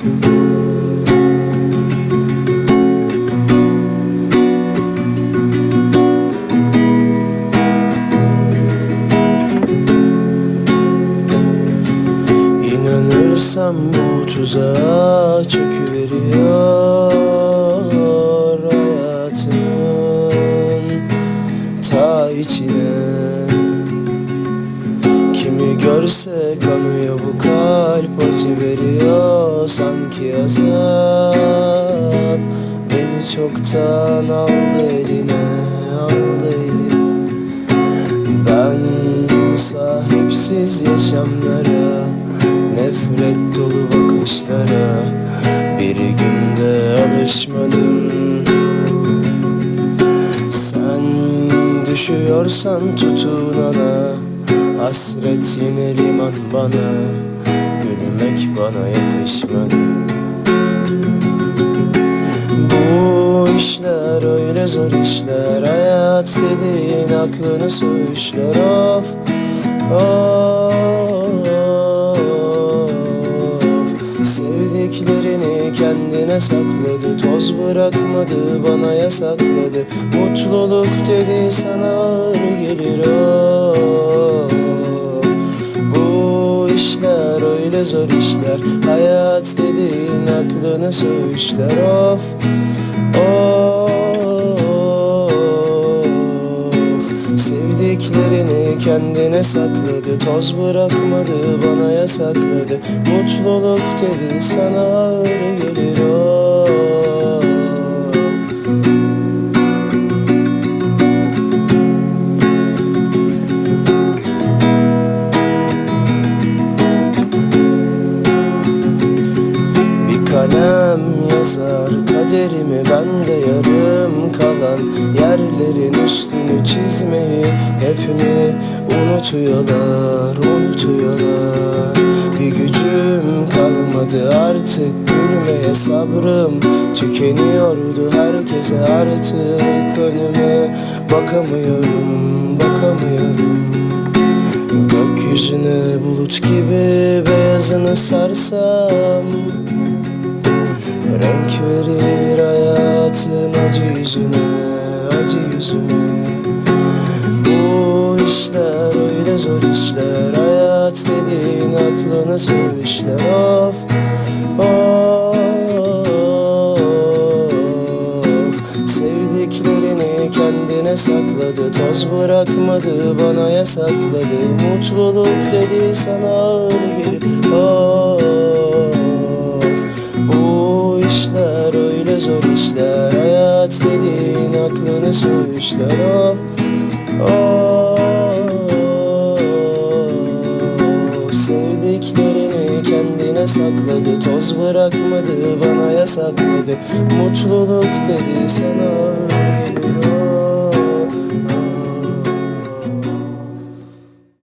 İnanırsam bu tuzağa çöküveriyor hayatımın. Ta içine görse kanıyor bu kalp acı veriyor sanki azap. Beni çoktan aldı eline aldı eline. Ben sahipsiz yaşamlara Nefret dolu bakışlara Bir günde alışmadım. Sen düşüyorsan tutunana Hasret yine liman bana Gülmek bana yakışmadı. Bu işler öyle zor işler Hayat dediğin aklını suçlar Of Of. Sevdiklerini kendine sakladı Toz bırakmadı bana yasakladı. Mutluluk dedi sana ağır gelir. Of zor işler. Hayat dediğin aklını suçlar Of Of. Sevdiklerini kendine sakladı. Toz bırakmadı bana yasakladı. Mutluluk dedi sana ağır gelir. Of yazar. Kaderimi ben de yarım kalan Yerlerin üstünü çizmeyi hep mi unutuyorlar, unutuyorlar? Bir gücüm kalmadı artık gülmeye sabrım Tükeniyordu herkese artık. Önüme bakamıyorum, bakamıyorum. Gökyüzüne bulut gibi beyazını sarsam Renk verir hayatın acı yüzüne, acı yüzüne. Bu işler öyle zor işler Hayat dediğin aklını suçlar Of, of. Sevdiklerini kendine sakladı Toz bırakmadı bana yasakladı. Mutluluk dedi sana ağır gelir. Of suçlar Of, of Sevdiklerini kendine sakladı Toz bırakmadı bana yasakladı. Mutluluk dedi sana